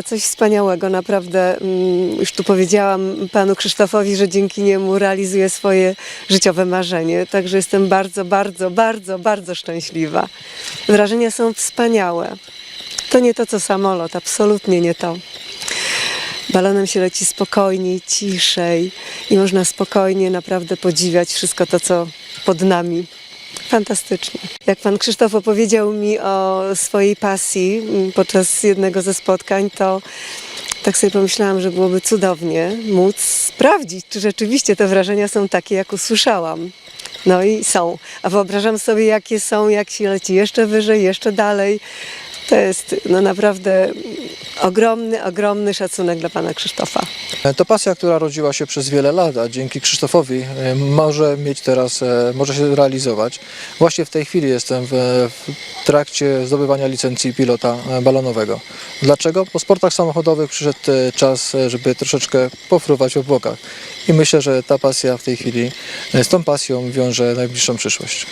Coś wspaniałego, naprawdę. mm, Już tu powiedziałam panu Krzysztofowi, że dzięki niemu realizuję swoje życiowe marzenie. Także jestem bardzo, bardzo, bardzo, bardzo szczęśliwa. Wrażenia są wspaniałe. To nie to, co samolot, absolutnie nie to. Balonem się leci spokojniej, ciszej i można spokojnie naprawdę podziwiać wszystko to, co pod nami. Fantastycznie. Jak pan Krzysztof opowiedział mi o swojej pasji mm, podczas jednego ze spotkań, to tak sobie pomyślałam, że byłoby cudownie móc sprawdzić, czy rzeczywiście te wrażenia są takie, jak usłyszałam. No i są. A wyobrażam sobie, jakie są, jak się leci jeszcze wyżej, jeszcze dalej. To jest no naprawdę ogromny, ogromny szacunek dla pana Krzysztofa. To pasja, która rodziła się przez wiele lat, a dzięki Krzysztofowi e, może mieć teraz, e, może się realizować. Właśnie w tej chwili jestem w, w trakcie zdobywania licencji pilota e, balonowego. Dlaczego? Po sportach samochodowych przyszedł czas, żeby troszeczkę pofruwać w obłokach. I myślę, że ta pasja w tej chwili, z tą pasją wiąże najbliższą przyszłość.